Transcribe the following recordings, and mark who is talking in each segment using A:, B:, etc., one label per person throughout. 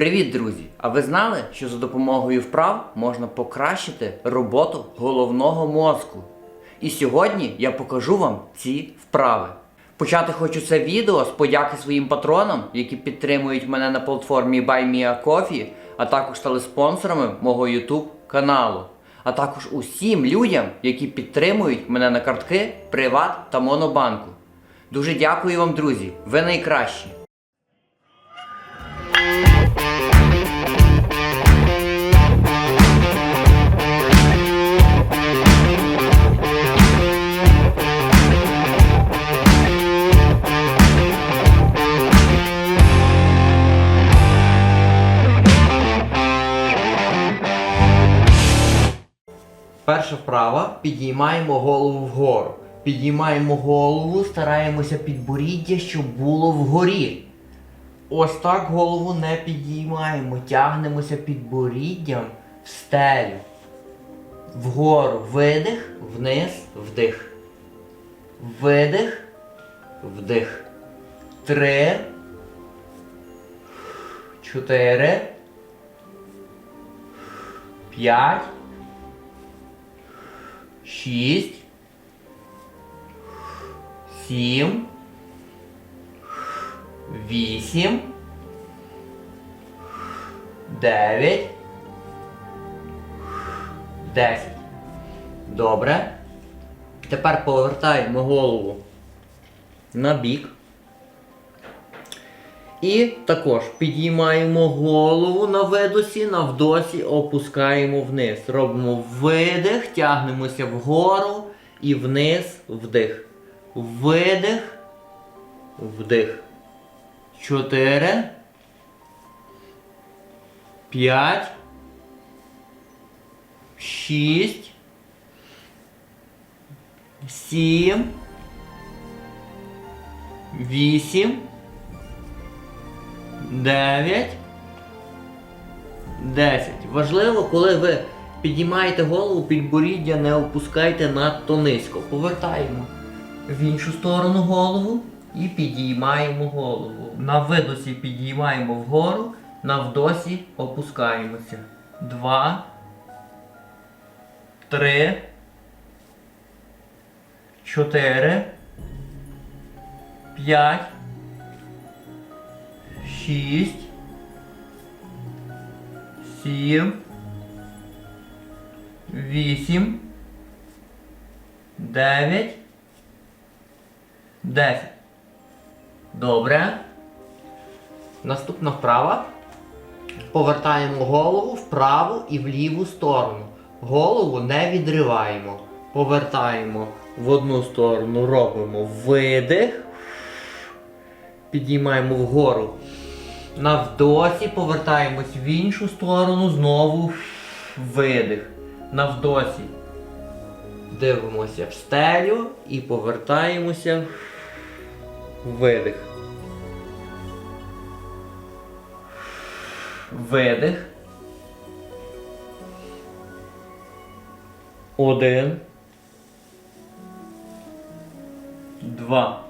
A: Привіт, друзі! А ви знали, що за допомогою вправ можна покращити роботу головного мозку? І сьогодні я покажу вам ці вправи. Почати хочу це відео з подяки своїм патронам, які підтримують мене на платформі BuyMeACoffee, а також стали спонсорами мого YouTube каналу. А також усім людям, які підтримують мене на картки Приват та Монобанку. Дуже дякую вам, друзі! Ви найкращі! Перша вправа. Підіймаємо голову вгору. Підіймаємо голову, стараємося підборіддя, щоб було вгорі. Ось так голову не підіймаємо. Тягнемося підборіддям в стелю. Вгору видих, вниз, вдих. Видих, вдих. Три. Чотири. П'ять. Шість. Сім. Вісім. Дев'ять. Десять. Добре. Тепер повертаємо голову на бік. І також підіймаємо голову на видосі, на вдосі опускаємо вниз. Робимо видих, тягнемося вгору і вниз вдих. Видих, вдих. Чотири. П'ять. Шість. Сім. Вісім. 9. 10. Важливо, коли ви підіймаєте голову, підборіддя не опускайте надто низько. Повертаємо в іншу сторону голову і підіймаємо голову. На видосі підіймаємо вгору, на вдосі опускаємося. 2. 3. 4. 5 шість, сім, вісім, дев'ять, десять. Добре. Наступна вправа. Повертаємо голову вправу і в ліву сторону. Голову не відриваємо. Повертаємо в одну сторону, робимо видих. Підіймаємо вгору. На вдосі повертаємось в іншу сторону, знову видих. На вдосі. Дивимося в стелю і повертаємося видих. Видих. Один. Два.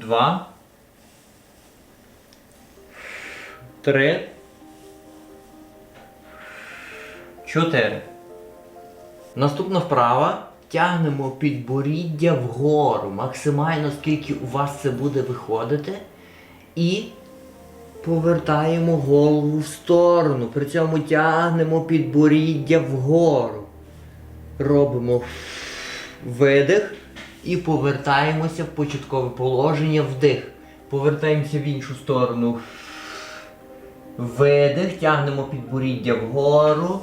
A: Два. Три. Чотири. Наступна вправа. Тягнемо підборіддя вгору. Максимально скільки у вас це буде виходити. І повертаємо голову в сторону. При цьому тягнемо підборіддя вгору. Робимо видих і повертаємося в початкове положення вдих. Повертаємося в іншу сторону. Видих, тягнемо підборіддя вгору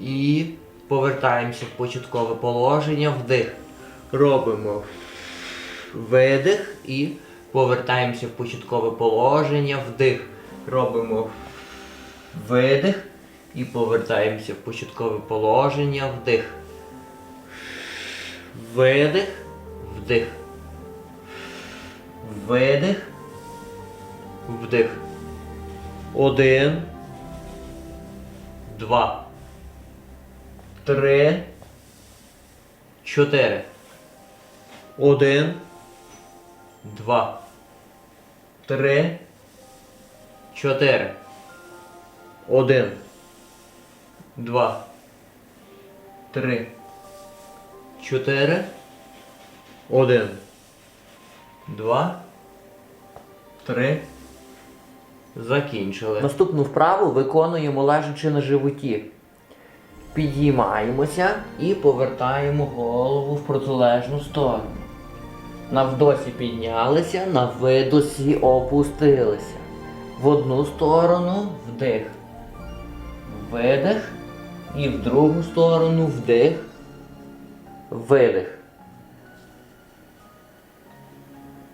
A: і повертаємося в початкове положення, вдих. Робимо видих і Повертаємося в початкове положення, вдих. Робимо видих. І повертаємося в початкове положення, вдих. Видих, вдих. Видих. Вдих. Один. Два. Три. Чотири. Один. Два. Три. Чотири. Один. Два. Три. Чотири. Один. Два. Три. Закінчили. Наступну вправу виконуємо лежачи на животі. Підіймаємося і повертаємо голову в протилежну сторону. На вдосі піднялися, на видосі опустилися. В одну сторону вдих. Видих. І в другу сторону вдих. Видих.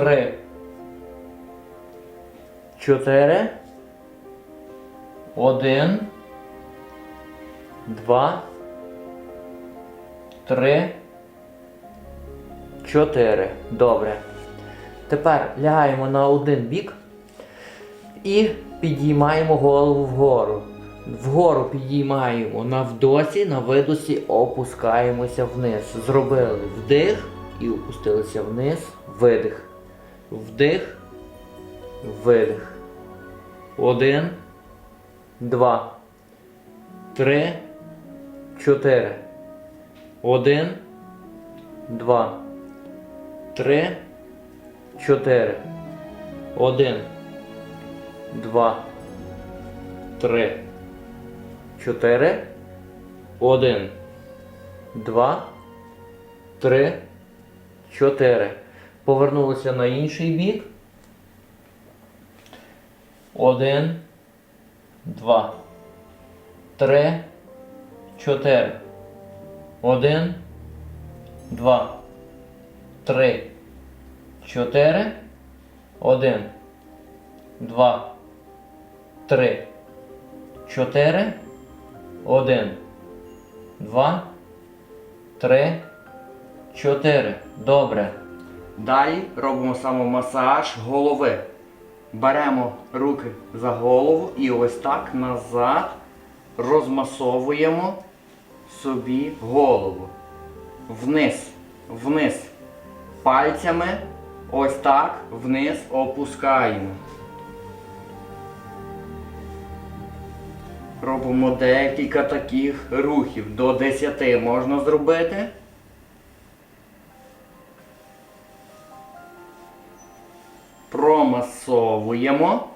A: Три. Чотири. Один. Два. Три. Чотири. Добре. Тепер лягаємо на один бік і підіймаємо голову вгору. Вгору підіймаємо на вдосі, на видосі опускаємося вниз. Зробили вдих і опустилися вниз. Видих. Вдих. Видих. Один. Два. Три. Чотири. Один. Два. Три. Чотири. Один. Два. Три. Чотири. Один. Два. Три. Чотири. Повернулися на інший бік. Один. Два. Три. Чотири. Один. Два. Три. Чотири. Один. Два. Три. Чотири. Один. Два. Три. Чотири. Добре. Далі робимо самомасаж голови. Беремо руки за голову і ось так назад розмасовуємо собі голову. Вниз, вниз. Пальцями ось так вниз опускаємо. Робимо декілька таких рухів. До 10 можна зробити. Промасовуємо.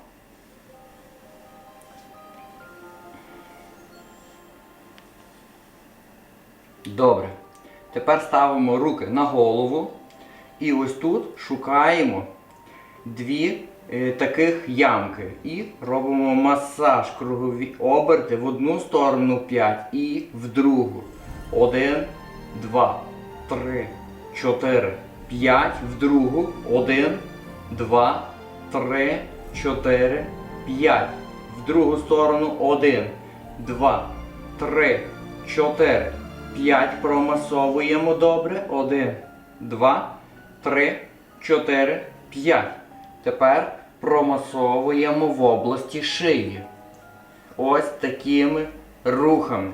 A: Добре. Тепер ставимо руки на голову. І ось тут шукаємо дві е, таких ямки. І робимо масаж кругові оберти в одну сторону 5 і в другу. 1, 2, 3, 4, 5. В другу. 1, 2, 3, 4, 5. В другу сторону 1, 2, 3, 4, 5. Промасовуємо добре. 1, 2, 3, 4, 5. Тепер промасовуємо в області шиї. Ось такими рухами.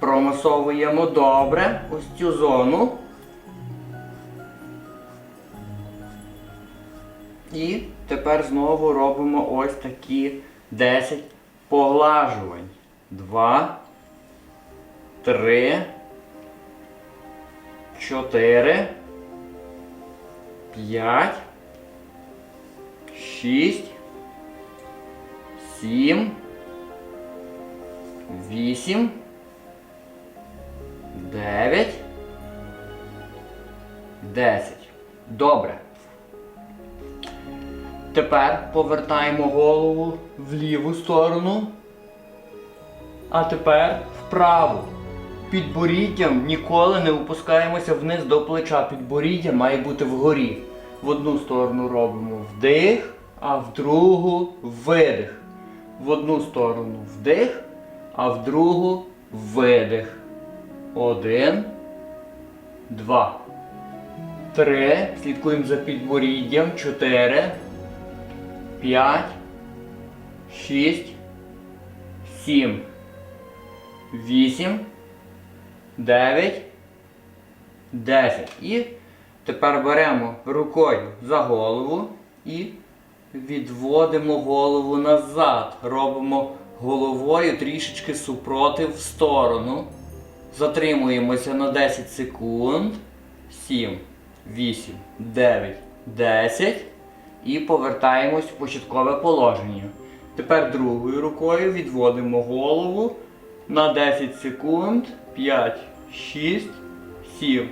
A: Промасовуємо добре ось цю зону. Тепер знову робимо ось такі 10 поглажувань. Два, три, чотири, п'ять, шість, сім, вісім, дев'ять, десять. Добре. Тепер повертаємо голову в ліву сторону. А тепер вправо. Підборіддям ніколи не опускаємося вниз до плеча. Підборіддя має бути вгорі. В одну сторону робимо вдих, а в другу видих. В одну сторону вдих, а в другу видих. Один, два, три. Слідкуємо за підборіддям. Чотири, п'ять, шість, сім. 8, 9, 10. І тепер беремо рукою за голову і відводимо голову назад. Робимо головою трішечки супротив в сторону. Затримуємося на 10 секунд. 7, 8, 9, 10. І повертаємось в початкове положення. Тепер другою рукою відводимо голову на 10 секунд. 5, 6, 7,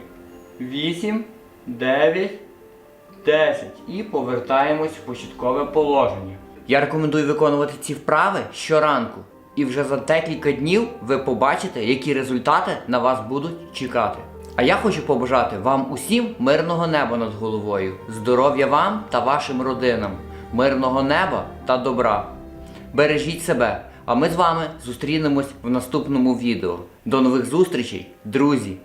A: 8, 9, 10. І повертаємось в початкове положення. Я рекомендую виконувати ці вправи щоранку. І вже за декілька днів ви побачите, які результати на вас будуть чекати. А я хочу побажати вам усім мирного неба над головою, здоров'я вам та вашим родинам, мирного неба та добра. Бережіть себе, а ми з вами зустрінемось в наступному відео. До нових зустрічей, друзі!